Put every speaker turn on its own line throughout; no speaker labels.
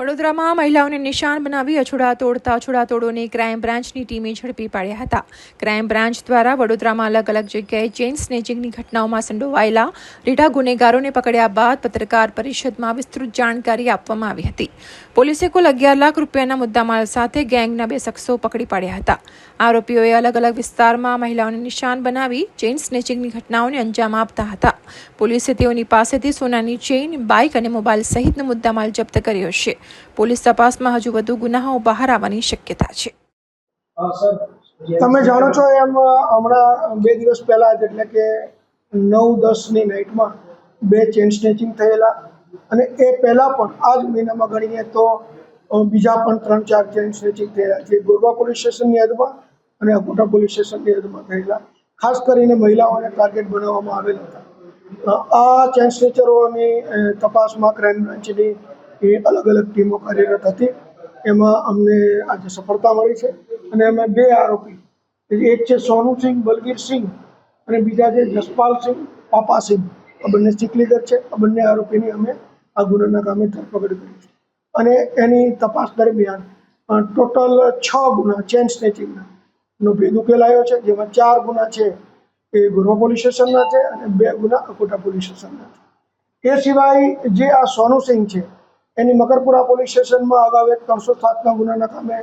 વડોદરામાં મહિલાઓને નિશાન બનાવી અછોડા તોડતા અછોડાતોડોને ક્રાઇમ બ્રાન્ચની ટીમે ઝડપી પાડ્યા હતા. ક્રાઇમ બ્રાન્ચ દ્વારા વડોદરામાં અલગ અલગ જગ્યાએ ચેઇન સ્નેચિંગની ઘટનાઓમાં સંડોવાયેલા રીઢા ગુનેગારોને પકડ્યા બાદ પત્રકાર પરિષદમાં વિસ્તૃત જાણકારી આપવામાં આવી હતી. પોલીસે કુલ અગિયાર લાખ રૂપિયાના મુદ્દામાલ સાથે ગેંગના બે શખ્સો પકડી પાડ્યા હતા. આરોપીઓએ અલગ અલગ વિસ્તારમાં મહિલાઓને નિશાન બનાવી ચેઇન સ્નેચિંગની ઘટનાઓને અંજામ આપતા હતા. પોલીસે તેઓની પાસેથી સોનાની ચેઇન, બાઇક અને મોબાઈલ સહિતનો મુદ્દામાલ જપ્ત કર્યો છે. પોલીસ તપાસમાં હજુ વધુ ગુનાઓ બહાર આવવાની શક્યતા છે.
તમે જાણો છો એમ હમણાં બે દિવસ પહેલાં જ એટલે કે નવ દસની નાઇટમાં બે ચેન સ્નેચિંગ થયેલા. અને એ પહેલાં પણ આ જ મહિનામાં ગણીએ તો બીજા પણ ત્રણ ચાર ચેન સ્નેચિંગ થયેલા જે ગોરવા પોલીસ સ્ટેશનની હદમાં અને અકોટા પોલીસ સ્ટેશનની હદમાં થયેલા. ખાસ કરીને મહિલાઓને ટાર્ગેટ બનાવવામાં આવેલ હતા. આ ચેન સ્નેચરોની તપાસમાં ક્રાઇમ બ્રાન્ચની એ અલગ અલગ ટીમો કાર્યરત હતી. એમાં અમને આજે સફળતા મળી છે અને અમે બે આરોપી, એક છે સોનુસિંહ બલવીરસિંહ અને બીજા છે જસપાલ સિંહ, પાપા સિંહ. આ બંને ચીકલીગર છે. આ બંને આરોપીની અમે આ ગુનાના કામે ધરપકડ કરી છે. અને એની તપાસ દરમિયાન ટોટલ છ ગુના, ચેન સ્નેચિંગના નો ભેદ ઉકેલાયો છે, જેમાં ચાર ગુના છે એ ગોરવા પોલીસ સ્ટેશનના છે અને બે ગુના અકોટા પોલીસ સ્ટેશનના છે. એ સિવાય જે આ સોનુસિંહ છે એની મકરપુરા પોલીસ સ્ટેશનમાં અગાઉ એક ત્રણસો સાતના ગુનાના કામે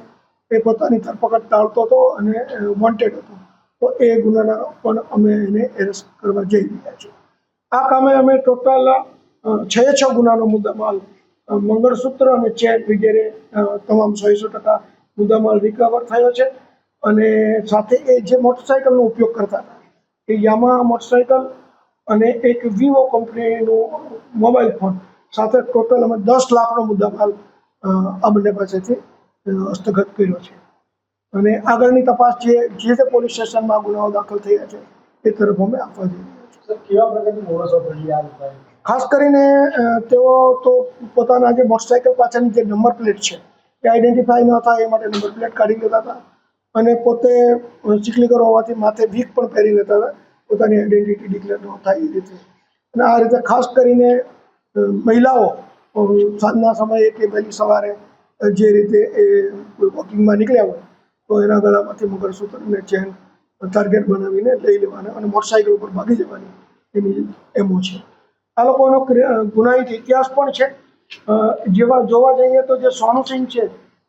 એ પોતાની ધરપકડ ટાળતો હતો અને વોન્ટેડ હતો. તો એ ગુનાના પણ અમે એને એરેસ્ટ કરવા જઈ રહ્યા છીએ. આ કામે અમે ટોટલ છ છ ગુનાનો મુદ્દામાલ મંગળસૂત્ર અને ચેન વગેરે તમામ સો સો ટકા મુદ્દામાલ રિકવર થયો છે. અને સાથે એ જે મોટરસાયકલનો ઉપયોગ કરતા હતા, એ યામા મોટરસાયકલ અને એક વિવો કંપનીનું મોબાઈલ ફોન સાથે ટોટલ અમે દસ લાખનો મુદ્દામાલ આ બંને પાસેથી હસ્તગત કર્યો છે. અને આગળની તપાસ જે જે તે પોલીસ સ્ટેશનમાં ગુનાઓ દાખલ થયા છે એ તરફ અમે આપવા જઈ રહ્યા છીએ.
કેવા પ્રકારની મોડસ ઓપરેન્ડી
ખાસ કરીને તેઓ તો પોતાના જે મોટરસાઇકલ પાછળની જે નંબર પ્લેટ છે એ આઈડેન્ટિફાઈ ન થાય એ માટે નંબર પ્લેટ કાઢી લેતા હતા. અને પોતે ચીખલીગર હોવાથી માથે વીક પણ પહેરી લેતા હતા. પોતાની આઈડેન્ટિટી ડિક્લેર ન થાય એ રીતે. અને આ રીતે ખાસ કરીને મહિલાઓ સાંજના સમયે કે વહેલી સવારે જે રીતે એ વોકિંગમાં નીકળ્યા હોય, તો એના ગળામાંથી મગરસૂત્ર ચેન ટાર્ગેટ બનાવીને લઈ લેવાના અને મોટરસાઇકલ ઉપર ભાગી જવાની એની એમો છે. આ લોકોનો ગુનાહિત ઇતિહાસ પણ છે. જેવા જોવા જઈએ તો જે સોનુ સિંહ છે,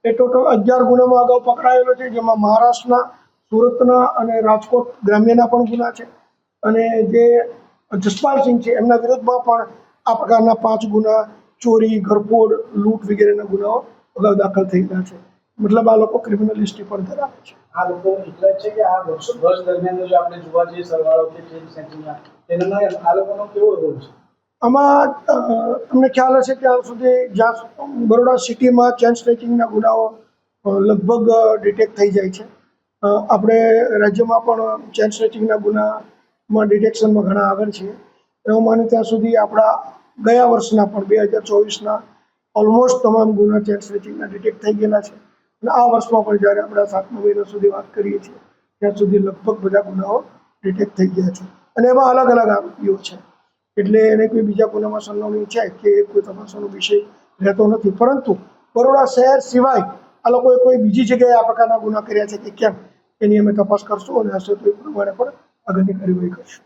એ ટોટલ અગિયાર ગુનામાં અગાઉ પકડાયેલો છે, જેમાં મહારાષ્ટ્રના, સુરતના અને રાજકોટ ગ્રામ્યના પણ ગુના છે. અને જે જસપાલસિંહ છે, એમના વિરુદ્ધમાં પણ આ પ્રકારના પાંચ ગુના ચોરી ઘરફોડ લૂંટ વગેરેના ગુનાઓ અગાઉ દાખલ થઈ ગયા છે. મતલબ આ લોકો ક્રિમિનલ હિસ્ટ્રી પણ ધરાવે છે.
આ લોકો એટલા છે કે આ વર્ષો વર્ષ દરમિયાન જો આપણે જોવા જઈએ સરવાળો કે ચેન્જ સેન્ટિંગના તેના આ લોકોનો કેવો રોલ છે?
આમાં તમને ખ્યાલ હશે કે હાલ સુધી જ્યાં બરોડા સિટીમાં ચેન સ્ટ્રેચિંગના ગુનાઓ લગભગ ડિટેક્ટ થઈ જાય છે. આપણે રાજ્યમાં પણ ચેન સ્ટ્રેચિંગના ગુનામાં ડિટેક્શનમાં ઘણા આગળ છીએ. એવું માને ત્યાં સુધી આપણા ગયા વર્ષના પણ બે હજાર ચોવીસના ઓલમોસ્ટ તમામ ગુના ચેન સ્નેચિંગના ડિટેક્ટ થઈ ગયેલા છે. અને આ વર્ષમાં પણ જ્યારે આપણે સાતમા મહિના સુધી વાત કરીએ છીએ, ત્યાં સુધી લગભગ બધા ગુનાઓ ડિટેક્ટ થઈ ગયા છે. અને એમાં અલગ અલગ આરોપીઓ છે. એટલે એને કોઈ બીજા ગુનામાં સંડોવણી છે કે કોઈ તપાસવાનો વિષય રહેતો નથી. પરંતુ બરોડા શહેર સિવાય આ લોકોએ કોઈ બીજી જગ્યાએ આ પ્રકારના ગુના કર્યા છે કે કેમ, એની અમે તપાસ કરશું અને હશે તો એ પ્રમાણે પણ આગળની કાર્યવાહી કરશું.